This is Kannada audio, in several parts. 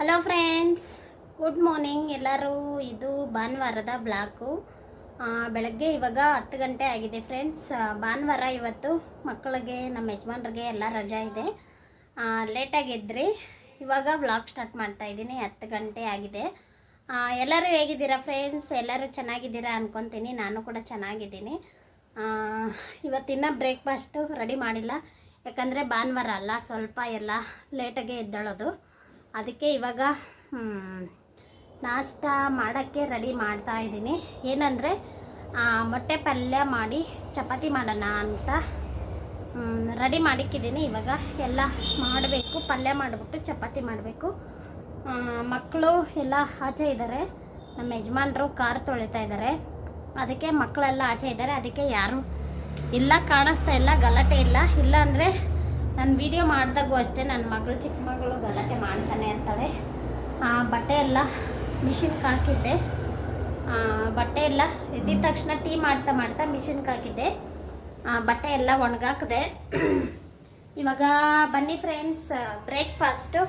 ಹಲೋ ಫ್ರೆಂಡ್ಸ್ ಗುಡ್ ಮಾರ್ನಿಂಗ್ ಎಲ್ಲರೂ. ಇದು ಭಾನುವಾರದ ಬ್ಲಾಕು ಬೆಳಗ್ಗೆ ಇವಾಗ ಹತ್ತು ಗಂಟೆ ಆಗಿದೆ ಫ್ರೆಂಡ್ಸ್ ಭಾನುವಾರ ಇವತ್ತು ಮಕ್ಕಳಿಗೆ, ನಮ್ಮ ಯಜಮಾನ್ರಿಗೆ ಎಲ್ಲ ರಜಾ ಇದೆ. ಲೇಟಾಗಿ ಎದ್ರಿ. ಇವಾಗ ಬ್ಲಾಗ್ ಸ್ಟಾರ್ಟ್ ಮಾಡ್ತಾ ಇದ್ದೀನಿ, ಹತ್ತು ಗಂಟೆ ಆಗಿದೆ. ಎಲ್ಲರೂ ಹೇಗಿದ್ದೀರಾ ಫ್ರೆಂಡ್ಸ್ ಎಲ್ಲರೂ ಚೆನ್ನಾಗಿದ್ದೀರಾ ಅಂದ್ಕೊತೀನಿ ನಾನು ಕೂಡ ಚೆನ್ನಾಗಿದ್ದೀನಿ. ಇವತ್ತಿನ ಬ್ರೇಕ್ಫಾಸ್ಟು ರೆಡಿ ಮಾಡಿಲ್ಲ. ಯಾಕಂದರೆ ಭಾನುವಾರ ಅಲ್ಲ, ಸ್ವಲ್ಪ ಎಲ್ಲ ಲೇಟಾಗೆ ಎದ್ದೇಳೋದು. ಅದಕ್ಕೆ ಇವಾಗ ನಾಷ್ಟ ಮಾಡೋಕ್ಕೆ ರೆಡಿ ಮಾಡ್ತಾ ಇದ್ದೀನಿ. ಏನಂದರೆ ಮೊಟ್ಟೆ ಪಲ್ಯ ಮಾಡಿ ಚಪಾತಿ ಮಾಡೋಣ ಅಂತ ರೆಡಿ ಮಾಡಿಕ್ಕಿದ್ದೀನಿ. ಇವಾಗ ಎಲ್ಲ ಮಾಡಬೇಕು, ಪಲ್ಯ ಮಾಡಿಬಿಟ್ಟು ಚಪಾತಿ ಮಾಡಬೇಕು. ಮಕ್ಕಳು ಎಲ್ಲ ಆಚೆ ಇದ್ದಾರೆ. ನಮ್ಮ ಯಜಮಾನ್ರು ಕಾರ್ ತೊಳಿತಾ ಇದ್ದಾರೆ. ಅದಕ್ಕೆ ಮಕ್ಕಳೆಲ್ಲ ಆಚೆ ಇದ್ದಾರೆ. ಅದಕ್ಕೆ ಯಾರು ಇಲ್ಲ, ಕಾಣಿಸ್ತಾ ಇಲ್ಲ, ಗಲಾಟೆ ಇಲ್ಲ. ಇಲ್ಲ ಅಂದರೆ ನಾನು ವಿಡಿಯೋ ಮಾಡಿದಾಗೂ ಅಷ್ಟೇ ನನ್ನ ಮಗಳು ಚಿಕ್ಕ ಮಗಳು ಗಲಾಟೆ ಮಾಡ್ತಾನೆ ಇರ್ತಾಳೆ ಆ, ಬಟ್ಟೆ ಎಲ್ಲ ಮಿಷಿನ್ಗೆ ಹಾಕಿದ್ದೆ. ಬಟ್ಟೆ ಎಲ್ಲ ಎದ್ದಿದ ತಕ್ಷಣ ಟೀ ಮಾಡ್ತಾ ಮಾಡ್ತಾ ಮಿಷಿನ್ಗೆ ಹಾಕಿದ್ದೆ. ಬಟ್ಟೆ ಎಲ್ಲ ಒಣಗಾಕಿದೆ. ಇವಾಗ ಬನ್ನಿ ಫ್ರೆಂಡ್ಸ್ ಬ್ರೇಕ್ಫಾಸ್ಟು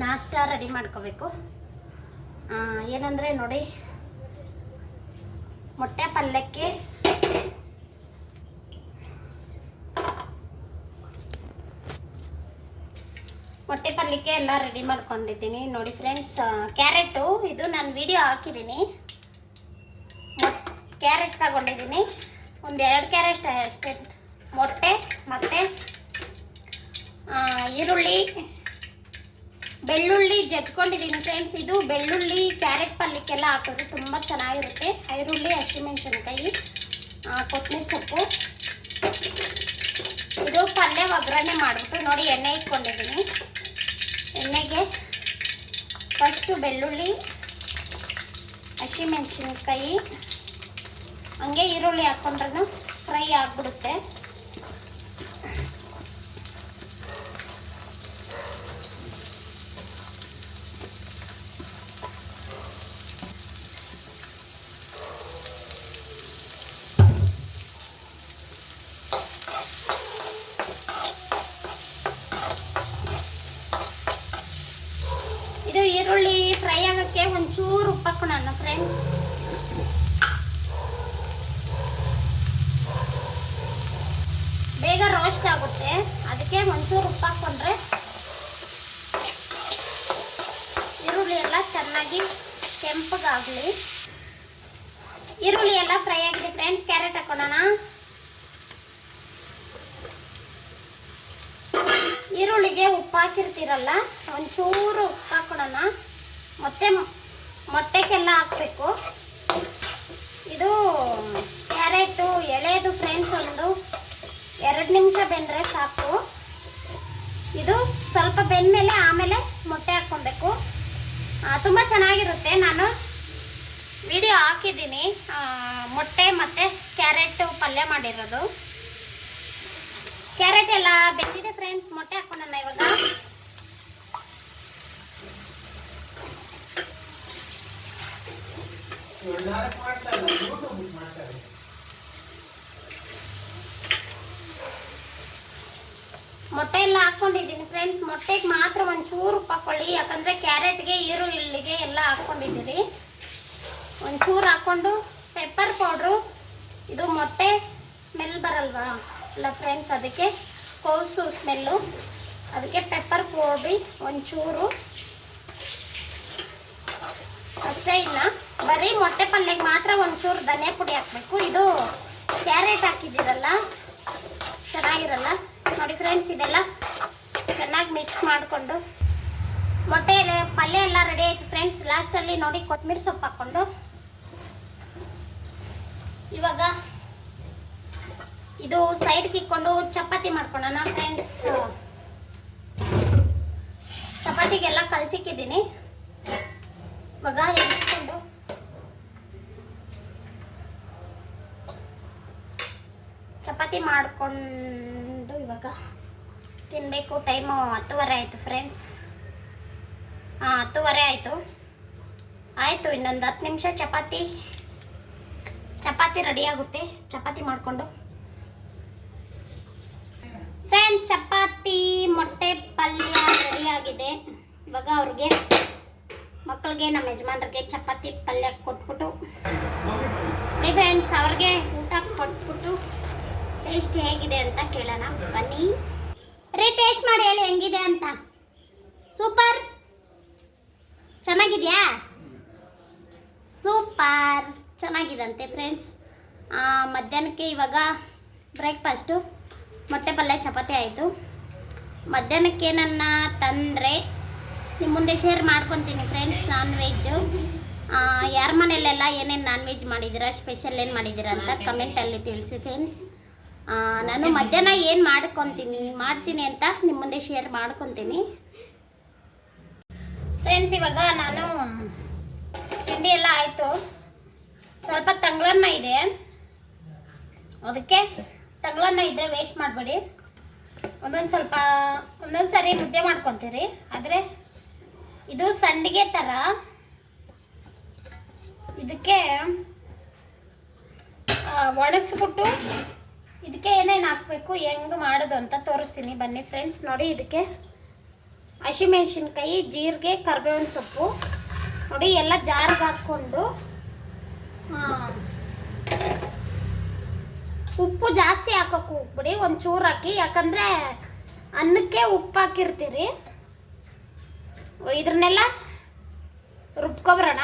ನಾಷ್ಟ ರೆಡಿ ಮಾಡ್ಕೋಬೇಕು. ಏನಂದರೆ ನೋಡಿ ಮೊಟ್ಟೆ ಪಲ್ಯಕ್ಕೆ ಮೊಟ್ಟೆ ಪಲ್ಯಕ್ಕೆ ಎಲ್ಲ ರೆಡಿ ಮಾಡ್ಕೊಂಡಿದ್ದೀನಿ. ನೋಡಿ ಫ್ರೆಂಡ್ಸ್ ಕ್ಯಾರೆಟು ಇದು ನಾನು ವಿಡಿಯೋ ಹಾಕಿದ್ದೀನಿ. ಕ್ಯಾರೆಟ್ ತಗೊಂಡಿದ್ದೀನಿ. ಒಂದು ಎರಡು ಕ್ಯಾರೆಟ್ ಅಷ್ಟೇ. ಮೊಟ್ಟೆ, ಮತ್ತು ಈರುಳ್ಳಿ, ಬೆಳ್ಳುಳ್ಳಿ ಜಜ್ಕೊಂಡಿದ್ದೀನಿ ಫ್ರೆಂಡ್ಸ್ ಇದು ಬೆಳ್ಳುಳ್ಳಿ ಕ್ಯಾರೆಟ್ ಪಲ್ಯಕ್ಕೆಲ್ಲ ಹಾಕಿದ್ರೆ ತುಂಬ ಚೆನ್ನಾಗಿರುತ್ತೆ. ಈರುಳ್ಳಿ, ಹಸಿಮೆಣಸಿನಕಾಯಿ ಕೊತ್ತಂಬರಿ ಸೊಪ್ಪು. ಇದು ಪಲ್ಯ ಒಗ್ಗರಣೆ ಮಾಡಿಬಿಟ್ಟು ನೋಡಿ ಎಣ್ಣೆ ಇಟ್ಕೊಂಡಿದ್ದೀನಿ. ಎಣ್ಣೆಗೆ ಫಸ್ಟು ಬೆಳ್ಳುಳ್ಳಿ ಹಸಿಮೆಣಸಿನ್ಕಾಯಿ ಹಂಗೆ ಈರುಳ್ಳಿ ಹಾಕ್ಕೊಂಡ್ರೂ ಫ್ರೈ ಆಗಿಬಿಡುತ್ತೆ ಇದು ಈರುಳ್ಳಿ ಫ್ರೈ ಆಗೋಕ್ಕೆ ಒಂಚೂರು ಉಪ್ಪು ಹಾಕೋಣ ಫ್ರೆಂಡ್ಸ್ ಬೇಗ ರೋಸ್ಟ್ ಆಗುತ್ತೆ. ಅದಕ್ಕೆ ಒಂಚೂರು ಉಪ್ಪು ಹಾಕೊಂಡ್ರೆ ಈರುಳ್ಳಿ ಎಲ್ಲ ಚೆನ್ನಾಗಿ ಕೆಂಪಗಾಗಲಿ. ಈರುಳ್ಳಿ ಎಲ್ಲ ಫ್ರೈ ಆಗಿದೆ ಫ್ರೆಂಡ್ಸ್ ಕ್ಯಾರೆಟ್ ಹಾಕೊಳ್ಳೋಣ. ಈರುಳ್ಳಿಗೆ ಉಪ್ಪು ಹಾಕಿರ್ತೀರಲ್ಲ, ಒಂಚೂರು ಉಪ್ಪು ಹಾಕೊಳ್ಳೋಣ. ಮತ್ತೆ ಮೊಟ್ಟೆಗೆಲ್ಲ ಹಾಕಬೇಕು. ಇದು ಕ್ಯಾರೆಟು, ಎಳೆದು ಫ್ರೆಂಡ್ಸ್ ಒಂದು ಎರಡು ನಿಮಿಷ ಬೆಂದರೆ ಸಾಕು. ಇದು ಸ್ವಲ್ಪ ಬೆಂದಮೇಲೆ ಆಮೇಲೆ ಮೊಟ್ಟೆ ಹಾಕ್ಕೊಬೇಕು. ತುಂಬ ಚೆನ್ನಾಗಿರುತ್ತೆ. ನಾನು ವಿಡಿಯೋ ಹಾಕಿದ್ದೀನಿ. ಮೊಟ್ಟೆ ಮತ್ತು ಕ್ಯಾರೆಟು ಪಲ್ಯ ಮಾಡಿರೋದು. ಕ್ಯಾರೆಟ್ ಎಲ್ಲ ಬೆಂದಿದೆ ಫ್ರೆಂಡ್ಸ್ ಮೊಟ್ಟೆ ಹಾಕೋಣ ಇವಾಗ. ಮೊಟ್ಟೆ ಎಲ್ಲ ಹಾಕೊಂಡಿದ್ದೀನಿ ಫ್ರೆಂಡ್ಸ್ ಮೊಟ್ಟೆಗೆ ಮಾತ್ರ ಒಂಚೂರು ಹಾಕೊಳ್ಳಿ ಯಾಕಂದ್ರೆ ಕ್ಯಾರೆಟ್ಗೆ ಈರುಳ್ಳಿಗೆ ಎಲ್ಲ ಹಾಕ್ಕೊಂಡಿದ್ದೀರಿ. ಒಂಚೂರು ಹಾಕ್ಕೊಂಡು ಪೆಪ್ಪರ್ ಪೌಡ್ರು ಇದು ಮೊಟ್ಟೆ ಸ್ಮೆಲ್ ಬರಲ್ವಾ? ಅಲ್ಲ ಫ್ರೆಂಡ್ಸ್ ಅದಕ್ಕೆ ಕೋಸು ಸ್ಮೆಲ್ಲು ಅದಕ್ಕೆ ಪೆಪ್ಪರ್ ಪೌಡ್ರಿ ಒಂಚೂರು. ಅಷ್ಟೇ ಇಲ್ಲ ಬರೀ ಮೊಟ್ಟೆ ಪಲ್ಯಗೆ ಮಾತ್ರ ಒಂಚೂರು ಧನಿಯಾ ಪುಡಿ ಹಾಕಬೇಕು. ಇದು ಕ್ಯಾರೆಟ್ ಹಾಕಿದ್ದೀರಲ್ಲ, ಚೆನ್ನಾಗಿರಲ್ಲ? ನೋಡಿ ಫ್ರೆಂಡ್ಸ್ ಇದೆಲ್ಲ ಚೆನ್ನಾಗಿ ಮಿಕ್ಸ್ ಮಾಡಿಕೊಂಡು ಮೊಟ್ಟೆ ಪಲ್ಯ ಎಲ್ಲ ರೆಡಿ ಆಯಿತು ಫ್ರೆಂಡ್ಸ್ ಲಾಸ್ಟಲ್ಲಿ ನೋಡಿ ಕೊತ್ತಂಬರಿ ಸೊಪ್ಪು ಹಾಕ್ಕೊಂಡು. ಇವಾಗ ಇದು ಸೈಡ್ಗೆ ಇಕ್ಕೊಂಡು ಚಪಾತಿ ಮಾಡ್ಕೊಳ್ಳೋಣ ಫ್ರೆಂಡ್ಸ್ ಚಪಾತಿಗೆಲ್ಲ ಕಲ್ಸಿಕ್ಕಿದ್ದೀನಿ ಇವಾಗ ಎತ್ಕೊಂಡು ಚಪಾತಿ ಮಾಡಿಕೊಂಡು ಇವಾಗ ತಿನ್ನಬೇಕು ಟೈಮು ಹತ್ತುವರೆ ಆಯಿತು ಫ್ರೆಂಡ್ಸ್ ಹಾಂ, ಹತ್ತುವರೆ ಆಯಿತು. ಆಯಿತು, ಇನ್ನೊಂದು ಹತ್ತು ನಿಮಿಷ ಚಪಾತಿ. ಚಪಾತಿ ರೆಡಿ ಆಗುತ್ತೆ. ಚಪಾತಿ ಮಾಡಿಕೊಂಡು. ಫ್ರೆಂಡ್ಸ್ ಚಪಾತಿ, ಮೊಟ್ಟೆ, ಪಲ್ಯ ರೆಡಿ ಆಗಿದೆ. ಇವಾಗ ಅವ್ರಿಗೆ ಮಕ್ಕಳಿಗೆ ನಮ್ಮ ಯಜಮಾನ್ರಿಗೆ ಚಪಾತಿ, ಪಲ್ಯ ಕೊಟ್ಬಿಟ್ಟು. ಫ್ರೆಂಡ್ಸ್ ಅವ್ರಿಗೆ ಊಟ ಕೊಟ್ಬಿಟ್ಟು ಟೇಸ್ಟ್ ಹೇಗಿದೆ ಅಂತ ಕೇಳೋಣ. ಬನ್ನಿ. ರೀ, ಟೇಸ್ಟ್ ಮಾಡಿ ಹೇಳಿ, ಹೆಂಗಿದೆ ಅಂತ. ಸೂಪರ್. ಚೆನ್ನಾಗಿದೆಯಾ? ಸೂಪರ್. ಚೆನ್ನಾಗಿದಂತೆ ಫ್ರೆಂಡ್ಸ್. ಮಧ್ಯಾಹ್ನಕ್ಕೆ ಇವಾಗ ಬ್ರೇಕ್ಫಾಸ್ಟು, ಮೊಟ್ಟೆ ಪಲ್ಯ, ಚಪಾತಿ ಆಯಿತು. ಮಧ್ಯಾಹ್ನಕ್ಕೆ ನನ್ನ ತಂದರೆ ನಿಮ್ಮ ಮುಂದೆ ಶೇರ್ ಮಾಡ್ಕೊತೀನಿ ಫ್ರೆಂಡ್ಸ್ ನಾನ್ ವೆಜ್ಜು ಯಾರ ಮನೆಯಲ್ಲೆಲ್ಲ ಏನೇನು ನಾನ್ ವೆಜ್ ಮಾಡಿದ್ದೀರಾ, ಸ್ಪೆಷಲ್ ಏನು ಮಾಡಿದ್ದೀರಾ ಅಂತ ಕಮೆಂಟಲ್ಲಿ ತಿಳಿಸಿ ಫ್ರೆಂಡ್ ನಾನು ಮಧ್ಯಾಹ್ನ ಏನು ಮಾಡ್ಕೊತೀನಿ, ಮಾಡ್ತೀನಿ ಅಂತ ನಿಮ್ಮ ಮುಂದೆ ಶೇರ್ ಮಾಡ್ಕೊತೀನಿ. ಫ್ರೆಂಡ್ಸ್ ಇವಾಗ ನಾನು ತಿಂಡಿ ಎಲ್ಲ ಆಯಿತು. ಸ್ವಲ್ಪ ತಂಗ್ಳನ್ನ ಇದೆ. ಅದಕ್ಕೆ ತಂಗ್ಳನ್ನ ಇದ್ದರೆ ವೇಸ್ಟ್ ಮಾಡಬೇಡಿ. ಒಂದೊಂದು ಸ್ವಲ್ಪ, ಒಂದೊಂದು ಸರಿ ಮುದ್ದೆ ಮಾಡ್ಕೊತೀರಿ. ಆದರೆ ಇದು ಸಂಡಿಗೆ ಥರ ಇದಕ್ಕೆ ಒಣಗಿಸ್ಬಿಟ್ಟು ಇದಕ್ಕೆ ಏನೇನು ಹಾಕಬೇಕು, ಹೆಂಗೆ ಮಾಡೋದು ಅಂತ ತೋರಿಸ್ತೀನಿ. ಬನ್ನಿ ಫ್ರೆಂಡ್ಸ್ ನೋಡಿ ಇದಕ್ಕೆ. ಹಸಿಮೆಣ್ಸಿನ್ಕಾಯಿ ಜೀರಿಗೆ, ಕರ್ಬೇವಿನ ಸೊಪ್ಪು. ನೋಡಿ, ಎಲ್ಲ ಜಾರಿಗೆ ಹಾಕ್ಕೊಂಡು ಉಪ್ಪು ಜಾಸ್ತಿ ಹಾಕೋಕೆ ಹೋಗ್ಬಿಡಿ ಒಂದು ಚೂರು ಹಾಕಿ. ಯಾಕಂದರೆ ಅನ್ನಕ್ಕೆ ಉಪ್ಪು ಹಾಕಿರ್ತೀರಿ. ಇದ್ರನ್ನೆಲ್ಲ ರುಬ್ಕೊಬರೋಣ.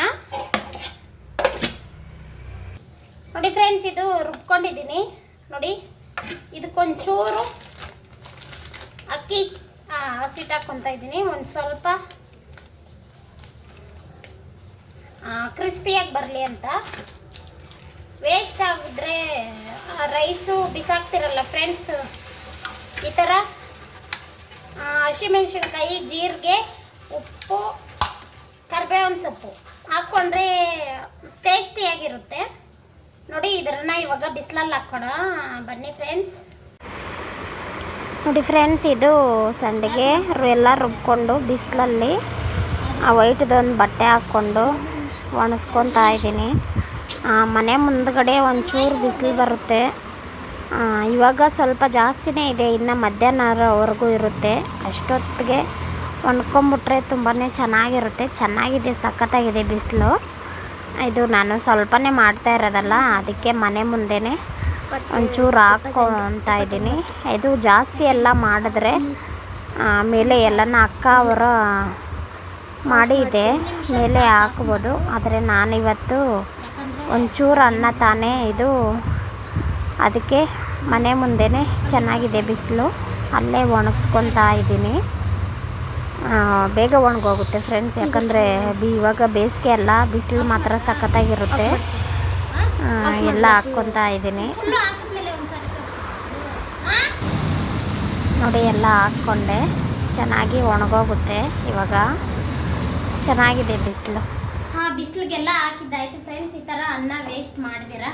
ನೋಡಿ ಫ್ರೆಂಡ್ಸ್ ಇದು ರುಬ್ಕೊಂಡಿದ್ದೀನಿ. ನೋಡಿ ಇದಕ್ಕೊಂಚೂರು ಅಕ್ಕಿ ಹಸಿಟ್ಟು ಹಾಕ್ಕೊತಾ ಇದ್ದೀನಿ. ಒಂದು ಸ್ವಲ್ಪ ಕ್ರಿಸ್ಪಿಯಾಗಿ ಬರಲಿ ಅಂತ. ವೇಸ್ಟ್ ಆಗಿದ್ರೆ ರೈಸು ಬಿಸಾಕ್ತಿರಲ್ಲ ಫ್ರೆಂಡ್ಸ್ ಈ ಥರ ಹಸಿಮೆಣ್ಸಿನ್ಕಾಯಿ, ಜೀರಿಗೆ, ಉಪ್ಪು, ಕರ್ಬೇವಿನ ಸೊಪ್ಪು ಹಾಕ್ಕೊಂಡ್ರೆ ಟೇಸ್ಟಿಯಾಗಿರುತ್ತೆ ನೋಡಿ, ಇದರನ್ನ ಇವಾಗ ಬಿಸಿಲಲ್ಲಿ ಹಾಕೋಣ ಬನ್ನಿ ಫ್ರೆಂಡ್ಸ್ ನೋಡಿ ಫ್ರೆಂಡ್ಸ್ ಇದು ಸಂಡಿಗೆ. ಎಲ್ಲ ರುಬ್ಕೊಂಡು ಬಿಸಿಲಲ್ಲಿ ಆ ವೈಟ್ದೊಂದು ಬಟ್ಟೆ ಹಾಕ್ಕೊಂಡು ಒಣಸ್ಕೊತಾ ಇದ್ದೀನಿ. ಮನೆ ಮುಂದ್ಗಡೆ ಒಂಚೂರು ಬಿಸಿಲು ಬರುತ್ತೆ. ಇವಾಗ ಸ್ವಲ್ಪ ಜಾಸ್ತಿನೇ ಇದೆ. ಇನ್ನು ಮಧ್ಯಾಹ್ನವರೆಗೂ ಇರುತ್ತೆ. ಅಷ್ಟೊತ್ತಿಗೆ ಒಣ್ಕೊಂಬಿಟ್ರೆ ತುಂಬಾ ಚೆನ್ನಾಗಿರುತ್ತೆ. ಚೆನ್ನಾಗಿದೆ, ಸಖತ್ತಾಗಿದೆ ಬಿಸಿಲು. ಇದು ನಾನು ಸ್ವಲ್ಪನೇ ಮಾಡ್ತಾ ಇರೋದಲ್ಲ, ಅದಕ್ಕೆ ಮನೆ ಮುಂದೆನೆ ಒಂಚೂರು ಹಾಕ್ಕೊತಾ ಇದ್ದೀನಿ. ಇದು ಜಾಸ್ತಿ ಎಲ್ಲ ಮಾಡಿದ್ರೆ ಮೇಲೆ ಎಲ್ಲನ ಅಕ್ಕ ಅವರ ಮಾಡಿದೆ ಮೇಲೆ ಹಾಕ್ಬೋದು. ಆದರೆ ನಾನಿವತ್ತು ಒಂಚೂರು ಅನ್ನ ತಾನೇ ಇದು, ಅದಕ್ಕೆ ಮನೆ ಮುಂದೆನೆ ಚೆನ್ನಾಗಿದೆ ಬಿಸಿಲು. ಅಲ್ಲೇ ಒಣಗಿಸ್ಕೊತಾ ಇದ್ದೀನಿ. ಬೇಗ ಒಣಗೋಗುತ್ತೆ ಫ್ರೆಂಡ್ಸ್ ಯಾಕಂದರೆ ಬಿ ಇವಾಗ ಬೇಸಿಗೆ ಅಲ್ಲ, ಬಿಸಿಲು ಮಾತ್ರ ಸಖತ್ತಾಗಿರುತ್ತೆ. ಎಲ್ಲ ಹಾಕ್ಕೊತಾ ಇದ್ದೀನಿ. ನೋಡಿ, ಎಲ್ಲ ಹಾಕ್ಕೊಂಡೆ. ಚೆನ್ನಾಗಿ ಒಣಗೋಗುತ್ತೆ ಇವಾಗ. ಚೆನ್ನಾಗಿದೆ ಬಿಸಿಲು. ಹಾಂ, ಬಿಸಿಲಿಗೆಲ್ಲ ಹಾಕಿದ್ದಾಯ್ತು ಫ್ರೆಂಡ್ಸ್ ಈ ಥರ ಅನ್ನ ವೇಸ್ಟ್ ಮಾಡಿದಿರ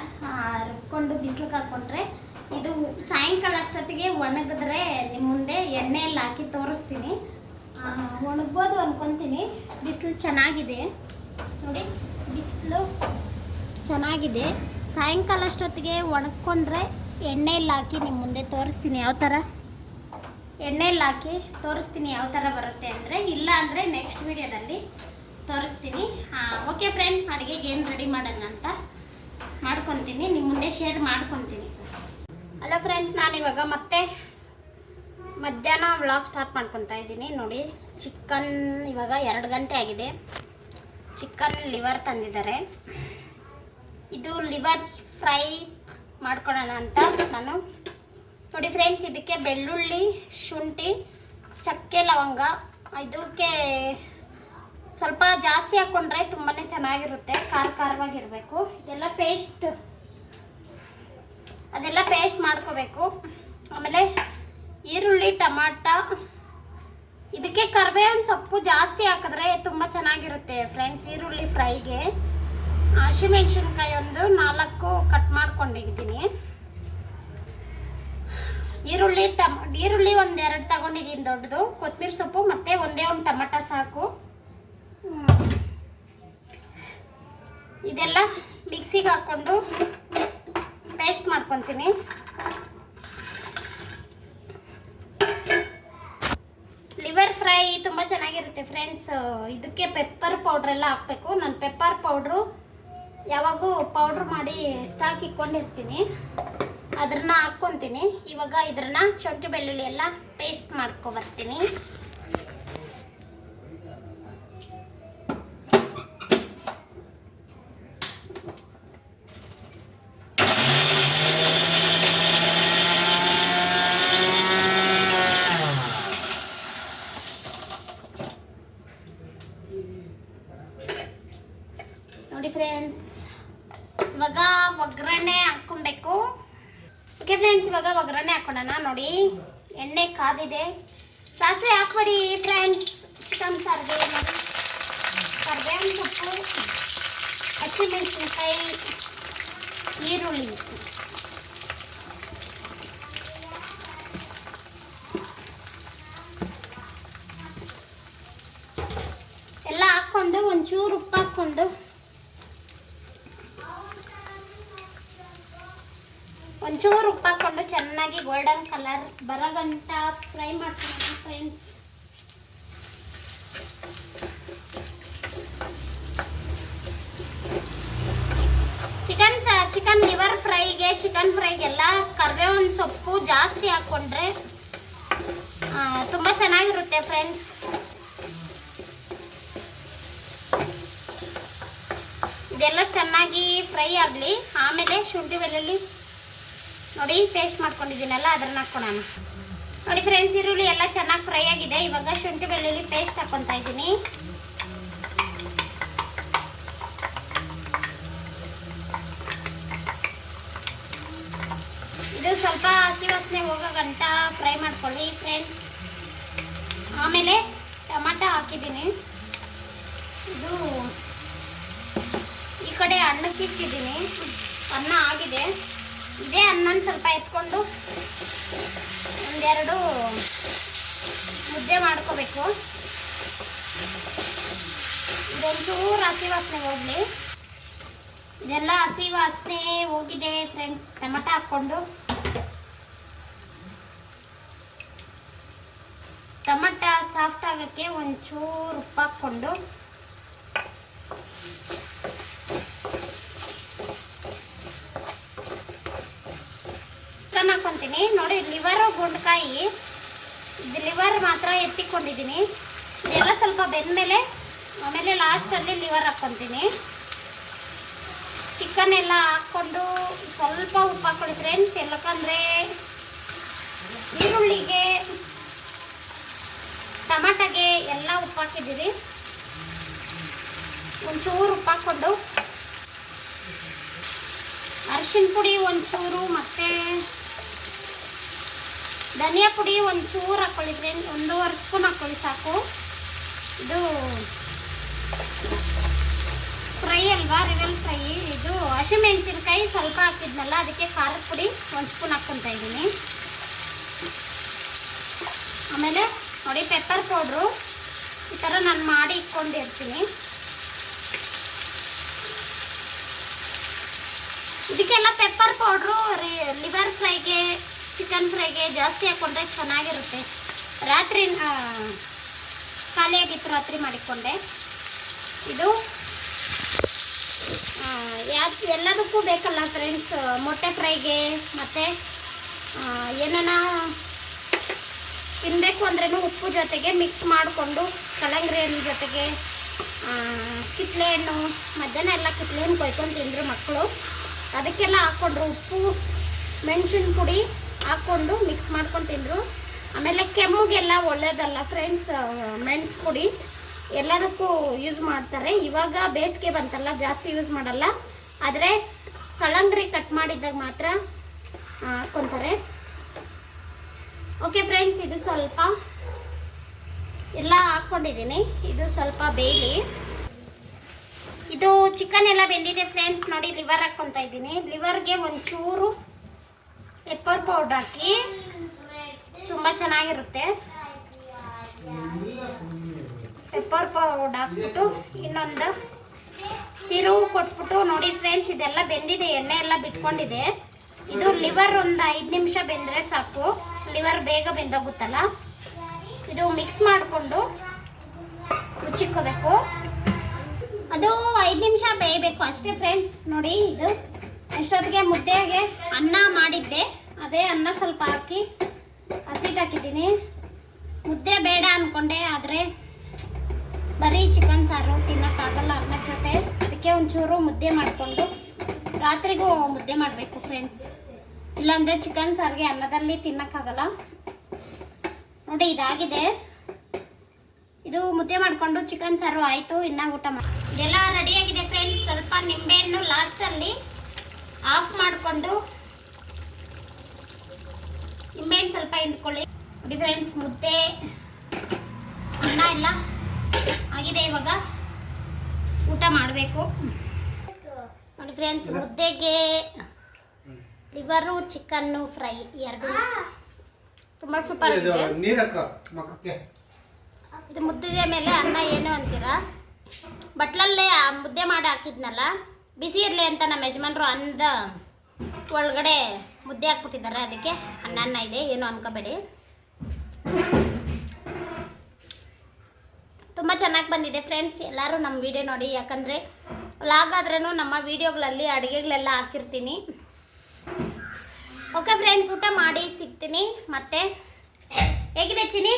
ರುಬ್ಕೊಂಡು ಬಿಸಿಲಿಗೆ ಹಾಕ್ಕೊಂಡ್ರೆ ಇದು ಸಾಯಂಕಾಲ ಅಷ್ಟೊತ್ತಿಗೆ ಒಣಗಿದ್ರೆ ನಿಮ್ಮ ಮುಂದೆ ಎಣ್ಣೆಯಲ್ಲಿ ಹಾಕಿ ತೋರಿಸ್ತೀನಿ. ಒಣಗ್ಬೋದು ಅನ್ಕೊತೀನಿ. ಬಿಸಿಲು ಚೆನ್ನಾಗಿದೆ. ನೋಡಿ, ಬಿಸಿಲು ಚೆನ್ನಾಗಿದೆ. ಸಾಯಂಕಾಲ ಅಷ್ಟೊತ್ತಿಗೆ ಒಣಗ್ಕೊಂಡ್ರೆ ಎಣ್ಣೆಯಲ್ಲಿ ಹಾಕಿ ನಿಮ್ಮ ಮುಂದೆ ತೋರಿಸ್ತೀನಿ ಯಾವ ಥರ. ಎಣ್ಣೆಯಲ್ಲಿ ಹಾಕಿ ತೋರಿಸ್ತೀನಿ ಯಾವ ಥರ ಬರುತ್ತೆ ಅಂದರೆ, ಇಲ್ಲ ಅಂದರೆ ನೆಕ್ಸ್ಟ್ ವಿಡಿಯೋದಲ್ಲಿ ತೋರಿಸ್ತೀನಿ. ಓಕೆ ಫ್ರೆಂಡ್ಸ್ ಅಡುಗೆಗೆ ಏನು ರೆಡಿ ಮಾಡೋಣ ಅಂತ ಮಾಡ್ಕೊತೀನಿ. ನಿಮ್ಮ ಮುಂದೆ ಶೇರ್ ಮಾಡ್ಕೊತೀನಿ. ಅಲ್ಲ ಫ್ರೆಂಡ್ಸ್ ನಾನಿವಾಗ ಮತ್ತೆ ಮಧ್ಯಾಹ್ನ ವ್ಲಾಗ್ ಸ್ಟಾರ್ಟ್ ಮಾಡ್ಕೊತಾ ಇದ್ದೀನಿ. ನೋಡಿ ಚಿಕನ್ ಇವಾಗ ಎರಡು ಗಂಟೆ ಆಗಿದೆ. ಚಿಕನ್ ಲಿವರ್ ತಂದಿದ್ದಾರೆ. ಇದು ಲಿವರ್ ಫ್ರೈ ಮಾಡ್ಕೊಳ್ಳೋಣ ಅಂತ ನಾನು. ನೋಡಿ ಫ್ರೆಂಡ್ಸ್ ಇದಕ್ಕೆ ಬೆಳ್ಳುಳ್ಳಿ, ಶುಂಠಿ, ಚಕ್ಕೆ, ಲವಂಗ. ಇದಕ್ಕೆ ಸ್ವಲ್ಪ ಜಾಸ್ತಿ ಹಾಕ್ಕೊಂಡ್ರೆ ತುಂಬಾ ಚೆನ್ನಾಗಿರುತ್ತೆ, ಖಾರ ಖಾರವಾಗಿರಬೇಕು. ಇದೆಲ್ಲ ಪೇಸ್ಟ್ ಅದೆಲ್ಲ ಪೇಸ್ಟ್ ಮಾಡ್ಕೋಬೇಕು. ಆಮೇಲೆ ಈರುಳ್ಳಿ, ಟಮಾಟ. ಇದಕ್ಕೆ ಕರ್ಬೇವಿನ ಸೊಪ್ಪು ಜಾಸ್ತಿ ಹಾಕಿದ್ರೆ ತುಂಬ ಚೆನ್ನಾಗಿರುತ್ತೆ ಫ್ರೆಂಡ್ಸ್ ಈರುಳ್ಳಿ ಫ್ರೈಗೆ. ಹಸಿಮೆಣ್ಸಿನ್ಕಾಯಿ ಒಂದು ನಾಲ್ಕು ಕಟ್ ಮಾಡ್ಕೊಂಡಿದ್ದೀನಿ. ಈರುಳ್ಳಿ, ಟಮ್, ಈರುಳ್ಳಿ ಒಂದೆರಡು ತಗೊಂಡಿದ್ದೀನಿ ದೊಡ್ಡದು. ಕೊತ್ತಂಬರಿ ಸೊಪ್ಪು ಮತ್ತು ಒಂದೇ ಒಂದು ಟಮಟ ಸಾಕು. ಇದೆಲ್ಲ ಮಿಕ್ಸಿಗೆ ಹಾಕ್ಕೊಂಡು ಪೇಸ್ಟ್ ಮಾಡ್ಕೊತೀನಿ. ಚೆನ್ನಾಗಿರುತ್ತೆ ಫ್ರೆಂಡ್ಸ್ ಇದಕ್ಕೆ ಪೆಪ್ಪರ್ ಪೌಡ್ರ್ ಎಲ್ಲ ಹಾಕಬೇಕು. ನಾನು ಪೆಪ್ಪರ್ ಪೌಡ್ರು ಯಾವಾಗೂ ಪೌಡ್ರ್ ಮಾಡಿ ಸ್ಟಾಕ್ ಇಟ್ಕೊಂಡಿರ್ತೀನಿ. ಅದನ್ನ ಹಾಕ್ಕೊತೀನಿ. ಇವಾಗ ಇದನ್ನ ಶುಂಠಿ ಬೆಳ್ಳುಳ್ಳಿ ಎಲ್ಲ ಪೇಸ್ಟ್ ಮಾಡ್ಕೊ ಬರ್ತೀನಿ ನೋಡಿ ಫ್ರೆಂಡ್ಸ್ ಇವಾಗ ಒಗ್ಗರಣೆ ಹಾಕ್ಕೊಬೇಕು ಓಕೆ ಫ್ರೆಂಡ್ಸ್ ಇವಾಗ ಒಗ್ಗರಣೆ ಹಾಕೋಣ ನೋಡಿ ಎಣ್ಣೆ ಕಾದಿದೆ ಸಾಸಿವೆ ಹಾಕ್ಬೇಡಿ ಫ್ರೆಂಡ್ಸ್ ಚಿಕನ್ ಸಾರಿಗೆ ನೋಡಿ ಕರ್ಬೇವಿನ ಸೊಪ್ಪು ಹಸಿಮೆಣಸಿನ್ಕಾಯಿ ಈರುಳ್ಳಿ ಎಲ್ಲ ಹಾಕ್ಕೊಂಡು ಒಂಚೂರು ಉಪ್ಪು ಹಾಕ್ಕೊಂಡು ಒಂಚೂರು ಉಪ್ಪು ಹಾಕ್ಕೊಂಡು ಚೆನ್ನಾಗಿ ಗೋಲ್ಡನ್ ಕಲರ್ ಬರೋಗಂಟ ಫ್ರೈ ಮಾಡ್ತೀನಿ ಫ್ರೆಂಡ್ಸ್ ಚಿಕನ್ ಚಿಕನ್ ಲಿವರ್ ಫ್ರೈಗೆ ಚಿಕನ್ ಫ್ರೈಗೆಲ್ಲ ಕರ್ಬೇವಿನ ಸೊಪ್ಪು ಜಾಸ್ತಿ ಹಾಕ್ಕೊಂಡ್ರೆ ತುಂಬ ಚೆನ್ನಾಗಿರುತ್ತೆ ಫ್ರೆಂಡ್ಸ್ ಇದೆಲ್ಲ ಚೆನ್ನಾಗಿ ಫ್ರೈ ಆಗಲಿ, ಆಮೇಲೆ ಶುಂಠಿ ಬೆಳ್ಳುಳ್ಳಿ ನೋಡಿ ಪೇಸ್ಟ್ ಮಾಡ್ಕೊಂಡಿದ್ದೀನಲ್ಲ ಅದನ್ನ ಹಾಕ್ಕೊಳೋಣ ನೋಡಿ ಫ್ರೆಂಡ್ಸ್ ಈರುಳ್ಳಿ ಎಲ್ಲ ಚೆನ್ನಾಗಿ ಫ್ರೈ ಆಗಿದೆ. ಇವಾಗ ಶುಂಠಿ ಬೆಳ್ಳುಳ್ಳಿ ಪೇಸ್ಟ್ ಹಾಕ್ಕೊತಾ ಇದ್ದೀನಿ. ಇದು ಸ್ವಲ್ಪ ಹಸಿ ವಾಸನೆ ಹೋಗೋ ಗಂಟ ಫ್ರೈ ಮಾಡ್ಕೊಳ್ಳಿ ಫ್ರೆಂಡ್ಸ್ ಆಮೇಲೆ ಟಮಾಟ ಹಾಕಿದ್ದೀನಿ. ಇದು ಕಡೆ ಅನ್ನ ಇಟ್ಟಿದ್ದೀನಿ. ಅನ್ನ ಆಗಿದೆ. ಇದೇ ಅನ್ನ ಸ್ವಲ್ಪ ಎತ್ಕೊಂಡು ಒಂದೆರಡು ಮುದ್ದೆ ಮಾಡ್ಕೋಬೇಕು. ಇದೊಂಚೂರು ಹಸಿ ವಾಸನೆ ಹೋಗಲಿ. ಇದೆಲ್ಲ ಹಸಿ ವಾಸನೆ ಹೋಗಿದೆ ಫ್ರೆಂಡ್ಸ್ ಟೊಮೆಟೊ ಹಾಕ್ಕೊಂಡು. ಟೊಮೆಟೊ ಸಾಫ್ಟ್ ಆಗೋಕ್ಕೆ ಒಂಚೂರು ಉಪ್ಪು ಹಾಕ್ಕೊಂಡು. ಚಿಕನ್ ಹಾಕ್ಕೊಂತೀನಿ ನೋಡಿ ಲಿವರು ಗುಂಡ್ಕಾಯಿ. ಇದು ಲಿವರ್ ಮಾತ್ರ ಎತ್ತಿಕೊಂಡಿದ್ದೀನಿ. ಇದೆಲ್ಲ ಸ್ವಲ್ಪ ಬೆಂದಮೇಲೆ, ಆಮೇಲೆ ಲಾಸ್ಟಲ್ಲಿ ಲಿವರ್ ಹಾಕ್ಕೊತೀನಿ. ಚಿಕನ್ ಎಲ್ಲ ಹಾಕ್ಕೊಂಡು ಸ್ವಲ್ಪ ಉಪ್ಪು ಹಾಕ್ಕೊಳ್ಳಿ ಫ್ರೆಂಡ್ಸ್ ಎಲ್ಲಕ್ಕಂದ್ರೆ ಈರುಳ್ಳಿಗೆ, ಟಮಾಟಗೆ ಎಲ್ಲ ಉಪ್ಪು ಹಾಕಿದ್ದೀರಿ. ಒಂಚೂರು ಉಪ್ಪು ಹಾಕ್ಕೊಂಡು. ಅರಿಶಿನ ಪುಡಿ ಒಂಚೂರು ಮತ್ತೆ ಧನಿಯಾ ಪುಡಿ ಒಂಚೂರು ಹಾಕ್ಕೊಳ್ಳಿ ಫ್ರೆಂಡ್, ಒಂದೂವರೆ ಸ್ಪೂನ್ ಹಾಕೊಳ್ಳಿ ಸಾಕು. ಇದು ಫ್ರೈ ಅಲ್ವಾ, ರಿವೆಲ್ ಫ್ರೈ. ಇದು ಹಸಿಮೆಣಸಿನ್ಕಾಯಿ ಸ್ವಲ್ಪ ಹಾಕಿದ್ನಲ್ಲ, ಅದಕ್ಕೆ ಖಾರದ ಪುಡಿ ಒಂದು ಸ್ಪೂನ್ ಹಾಕ್ಕೊತಾ ಇದ್ದೀನಿ. ಆಮೇಲೆ ನೋಡಿ ಪೆಪ್ಪರ್ ಪೌಡ್ರು ಈ ಥರ ನಾನು ಮಾಡಿ ಇಟ್ಕೊಂಡಿರ್ತೀನಿ. ಇದಕ್ಕೆಲ್ಲ ಪೆಪ್ಪರ್ ಪೌಡ್ರು ಲಿವರ್ ಫ್ರೈಗೆ ಚಿಕನ್ ಫ್ರೈಗೆ ಜಾಸ್ತಿ ಹಾಕ್ಕೊಂಡ್ರೆ ಚೆನ್ನಾಗಿರುತ್ತೆ. ರಾತ್ರಿ ಖಾಲಿಯಾಗಿತ್ತು ರಾತ್ರಿ ಮಾಡಿಕೊಂಡೆ. ಇದು ಯಾಕೆ ಎಲ್ಲದಕ್ಕೂ ಬೇಕಲ್ಲ ಫ್ರೆಂಡ್ಸ್ ಮೊಟ್ಟೆ ಫ್ರೈಗೆ ಮತ್ತು ಏನಾನ ತಿನ್ನಬೇಕು ಅಂದ್ರೂ ಉಪ್ಪು ಜೊತೆಗೆ ಮಿಕ್ಸ್ ಮಾಡಿಕೊಂಡು ಕಲಂಗ್ರಿ ಹಣ್ಣು ಜೊತೆಗೆ ಕಿತ್ಲೆ ಹಣ್ಣು, ಮಧ್ಯಾಹ್ನ ಎಲ್ಲ ಕಿತ್ಲೆ ಹಣ್ಣು ಕೊಯ್ಕೊಂಡು ತಿಂದರು ಮಕ್ಕಳು. ಅದಕ್ಕೆಲ್ಲ ಹಾಕ್ಕೊಂಡ್ರು ಉಪ್ಪು ಮೆಣಸಿನ ಪುಡಿ ಹಾಕ್ಕೊಂಡು ಮಿಕ್ಸ್ ಮಾಡ್ಕೊಂಡು ತಿಂದರು ಆಮೇಲೆ ಕೆಮ್ಮಿಗೆಲ್ಲ ಒಳ್ಳೇದಲ್ಲ ಫ್ರೆಂಡ್ಸ್ ಮೆಣಸು ಪುಡಿ. ಎಲ್ಲದಕ್ಕೂ ಯೂಸ್ ಮಾಡ್ತಾರೆ. ಇವಾಗ ಬೇಸಿಗೆ ಬಂತಲ್ಲ, ಜಾಸ್ತಿ ಯೂಸ್ ಮಾಡಲ್ಲ. ಆದರೆ ಕಳಂಗ್ರಿ ಕಟ್ ಮಾಡಿದ್ದಾಗ ಮಾತ್ರ ಹಾಕ್ಕೊತಾರೆ ಓಕೆ ಫ್ರೆಂಡ್ಸ್ ಇದು ಸ್ವಲ್ಪ ಎಲ್ಲ ಹಾಕ್ಕೊಂಡಿದ್ದೀನಿ. ಇದು ಸ್ವಲ್ಪ ಬೇಲಿ ಇದು ಚಿಕನ್ ಎಲ್ಲ ಬೆಂದಿದೆ ಫ್ರೆಂಡ್ಸ್ ನೋಡಿ ಲಿವರ್ ಹಾಕ್ಕೊತಾ ಇದ್ದೀನಿ. ಲಿವರ್ಗೆ ಒಂಚೂರು ಪೆಪ್ಪರ್ ಪೌಡ್ರ್ ಹಾಕಿ ತುಂಬ ಚೆನ್ನಾಗಿರುತ್ತೆ. ಪೆಪ್ಪರ್ ಪೌಡರ್ ಹಾಕ್ಬಿಟ್ಟು ಇನ್ನೊಂದು ತಿರುವು ಕೊಟ್ಬಿಟ್ಟು ನೋಡಿ ಫ್ರೆಂಡ್ಸ್ ಇದೆಲ್ಲ ಬೆಂದಿದೆ, ಎಣ್ಣೆ ಎಲ್ಲ ಬಿಟ್ಕೊಂಡಿದೆ. ಇದು ಲಿವರ್ ಒಂದು ಐದು ನಿಮಿಷ ಬೆಂದರೆ ಸಾಕು. ಲಿವರ್ ಬೇಗ ಬೆಂದೋಗುತ್ತಲ್ಲ. ಇದು ಮಿಕ್ಸ್ ಮಾಡಿಕೊಂಡು ಮುಚ್ಚಿಕ್ಕೋಬೇಕು ಅದು ಐದು ನಿಮಿಷ ಬೇಯಬೇಕು. ಅಷ್ಟೇ ಫ್ರೆಂಡ್ಸ್ ನೋಡಿ ಇದು. ಅಷ್ಟೊತ್ತಿಗೆ ಮುದ್ದೆಗೆ ಅನ್ನ ಮಾಡಿದ್ದೆ. ಅದೇ ಅನ್ನ ಸ್ವಲ್ಪ ಹಾಕಿ ಹಸಿಟ್ಟು ಹಾಕಿದ್ದೀನಿ. ಮುದ್ದೆ ಬೇಡ ಅಂದ್ಕೊಂಡೆ ಆದರೆ ಬರೀ ಚಿಕನ್ ಸಾರು ತಿನ್ನೋಕ್ಕಾಗಲ್ಲ ಅನ್ನದ ಜೊತೆ. ಅದಕ್ಕೆ ಒಂಚೂರು ಮುದ್ದೆ ಮಾಡಿಕೊಂಡು ರಾತ್ರಿಗೂ ಮುದ್ದೆ ಮಾಡಬೇಕು ಫ್ರೆಂಡ್ಸ್ ಇಲ್ಲಾಂದರೆ ಚಿಕನ್ ಸಾರಿಗೆ ಅನ್ನದಲ್ಲಿ ತಿನ್ನೋಕ್ಕಾಗಲ್ಲ ನೋಡಿ, ಇದಾಗಿದೆ. ಇದು ಮುದ್ದೆ ಮಾಡಿಕೊಂಡು ಚಿಕನ್ ಸಾರು ಆಯಿತು, ಇನ್ನ ಊಟ ಮಾಡಿ ಎಲ್ಲ ರೆಡಿಯಾಗಿದೆ ಫ್ರೆಂಡ್ಸ್ ಸ್ವಲ್ಪ ನಿಂಬೆಹಣ್ಣು ಲಾಸ್ಟಲ್ಲಿ ಆಫ್ ಮಾಡಿಕೊಂಡು ನಿಂಬೆಹಣ್ಣು ಸ್ವಲ್ಪ ಹಿಂಡ್ಕೊಳ್ಳಿ ನೋಡಿ ಫ್ರೆಂಡ್ಸ್ ಮುದ್ದೆ ಅನ್ನ ಎಲ್ಲ ಆಗಿದೆ ಇವಾಗ. ಊಟ ಮಾಡಬೇಕು. ನೋಡಿ ಫ್ರೆಂಡ್ಸ್ ಮುದ್ದೆಗೆ ಲಿವರು ಚಿಕನ್ನು ಫ್ರೈ ಎರಡು. ತುಂಬ ಸೂಪರ್ ಇದು ಮುದ್ದೆ ಮೇಲೆ ಅನ್ನ ಏನು ಅಂತೀರಾ? ಬಟ್ಲಲ್ಲೇ ಮುದ್ದೆ ಮಾಡಿ ಹಾಕಿದ್ನಲ್ಲ? ಬಿಸಿ ಇರಲಿ ಅಂತ ನಮ್ಮ ಯಜಮಾನ್ರು ಅನ್ನದ ಒಳಗಡೆ ಮುದ್ದೆ ಹಾಕ್ಬಿಟ್ಟಿದ್ದಾರೆ ಅದಕ್ಕೆ ಅನ್ನ ಅನ್ನ ಇದೆ ಏನು ಅನ್ಕೋಬೇಡಿ. ತುಂಬ ಚೆನ್ನಾಗಿ ಬಂದಿದೆ ಫ್ರೆಂಡ್ಸ್ ಎಲ್ಲರೂ ನಮ್ಮ ವಿಡಿಯೋ ನೋಡಿ ಯಾಕಂದರೆ ವ್ಲಾಗ್ ಆದ್ರೂ ನಮ್ಮ ವಿಡಿಯೋಗಳಲ್ಲಿ ಅಡುಗೆಗಳೆಲ್ಲ ಹಾಕಿರ್ತೀನಿ. ಓಕೆ ಫ್ರೆಂಡ್ಸ್ ಊಟ ಮಾಡಿ ಸಿಗ್ತೀನಿ ಮತ್ತೆ ಹೇಗಿದೆ ಚಿನಿ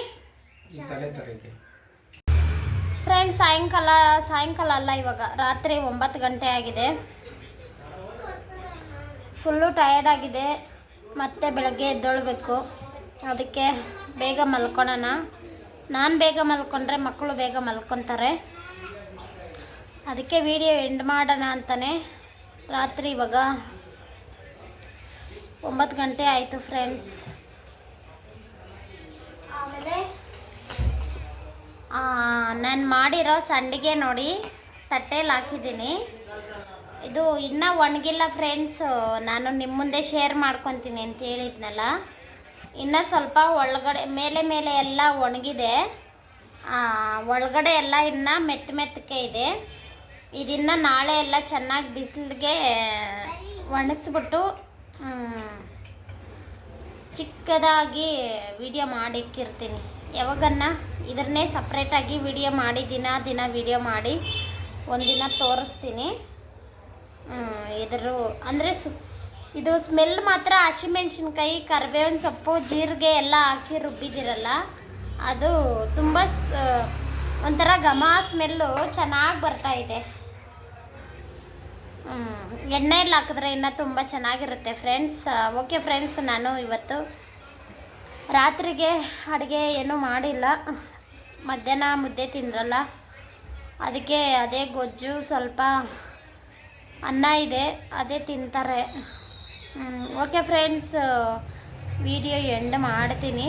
ಫ್ರೆಂಡ್ಸ್ ಸಾಯಂಕಾಲ ಸಾಯಂಕಾಲ ಅಲ್ಲ ಇವಾಗ ರಾತ್ರಿ ಒಂಬತ್ತು ಗಂಟೆ ಆಗಿದೆ. ಫುಲ್ಲು ಟಯರ್ಡ್ ಆಗಿದೆ. ಮತ್ತೆ ಬೆಳಗ್ಗೆ ಎದ್ದೊಳ್ಬೇಕು. ಅದಕ್ಕೆ ಬೇಗ ಮಲ್ಕೊಳ್ಳೋಣ ನಾನು ಬೇಗ ಮಲ್ಕೊಂಡ್ರೆ ಮಕ್ಕಳು ಬೇಗ ಮಲ್ಕೊತಾರೆ. ಅದಕ್ಕೆ ವಿಡಿಯೋ ಎಂಡ್ ಮಾಡೋಣ ಅಂತಲೇ ರಾತ್ರಿ ಇವಾಗ ಒಂಬತ್ತು ಗಂಟೆ ಆಯಿತು ಫ್ರೆಂಡ್ಸ್ ಆಮೇಲೆ ನಾನು ಮಾಡಿರೋ ಸಂಡಿಗೆ ನೋಡಿ ತಟ್ಟೆಯಲ್ಲಿ ಹಾಕಿದ್ದೀನಿ. ಇದು ಇನ್ನೂ ಒಣಗಿಲ್ಲ ಫ್ರೆಂಡ್ಸ್ ನಾನು ನಿಮ್ಮ ಮುಂದೆ ಶೇರ್ ಮಾಡ್ಕೊತೀನಿ ಅಂತ ಹೇಳಿದ್ನಲ್ಲ. ಇನ್ನ ಸ್ವಲ್ಪ ಒಳಗಡೆ, ಮೇಲೆ ಮೇಲೆ ಎಲ್ಲ ಒಣಗಿದೆ. ಒಳಗಡೆ ಎಲ್ಲ ಇನ್ನ ಮೆತ್ತ ಮೆತ್ತಗೆ ಇದೆ. ಇದನ್ನ ನಾಳೆ ಎಲ್ಲ ಚೆನ್ನಾಗಿ ಬಿಸಿಲಿಗೆ ಒಣಗಿಸ್ಬಿಟ್ಟು ಚಿಕ್ಕದಾಗಿ ವಿಡಿಯೋ ಮಾಡಿಕ್ಕಿರ್ತೀನಿ. ಯಾವಾಗನ್ನ? ಇದನ್ನೇ ಸಪ್ರೇಟಾಗಿ ವಿಡಿಯೋ ಮಾಡಿ, ದಿನ ದಿನ ವಿಡಿಯೋ ಮಾಡಿ, ಒಂದಿನ ತೋರಿಸ್ತೀನಿ. ಇದ್ರ, ಅಂದರೆ ಸು, ಇದು ಸ್ಮೆಲ್ ಮಾತ್ರ ಹಸಿಮೆಣ್ಸಿನ್ಕಾಯಿ ಕರಿಬೇವಿನ ಸೊಪ್ಪು, ಜೀರಿಗೆ ಎಲ್ಲ ಹಾಕಿ ರುಬ್ಬಿದಿರಲ್ಲ ಅದು ತುಂಬ ಸ್, ಒಂಥರ ಘಮ ಸ್ಮೆಲ್ಲು ಚೆನ್ನಾಗಿ ಬರ್ತಾ ಇದೆ. ಎಣ್ಣೆಯಲ್ಲಿ ಹಾಕಿದ್ರೆ ಇನ್ನೂ ತುಂಬ ಚೆನ್ನಾಗಿರುತ್ತೆ ಫ್ರೆಂಡ್ಸ್ ಓಕೆ ಫ್ರೆಂಡ್ಸ್ ನಾನು ಇವತ್ತು ರಾತ್ರಿಗೆ ಅಡುಗೆ ಏನೂ ಮಾಡಿಲ್ಲ. ಮಧ್ಯಾಹ್ನ ಮುದ್ದೆ ತಿಂದ್ರಲ್ಲ, ಅದಕ್ಕೆ ಅದೇ ಗೊಜ್ಜು ಸ್ವಲ್ಪ ಅನ್ನ ಇದೆ, ಅದೇ ತಿಂತಾರೆ. ಓಕೆ ಫ್ರೆಂಡ್ಸ್ ವಿಡಿಯೋ ಎಂಡ್ ಮಾಡ್ತೀನಿ.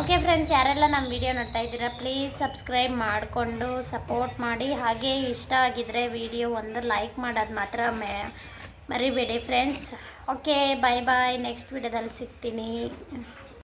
ಓಕೆ ಫ್ರೆಂಡ್ಸ್ ಯಾರೆಲ್ಲ ನಮ್ಮ ವಿಡಿಯೋ ನೋಡ್ತಾ ಇದ್ದೀರಾ ಪ್ಲೀಸ್ ಸಬ್ಸ್ಕ್ರೈಬ್ ಮಾಡಿಕೊಂಡು ಸಪೋರ್ಟ್ ಮಾಡಿ. ಹಾಗೆ ಇಷ್ಟ ಆಗಿದ್ರೆ ವಿಡಿಯೋ ಒಂದು ಲೈಕ್ ಮಾಡೋದು ಮಾತ್ರ ಮೆ, ಮರಿಬೇಡಿ friends okay bye bye next ವಿಡಿಯೋದಲ್ಲಿ ಸಿಗ್ತೀನಿ.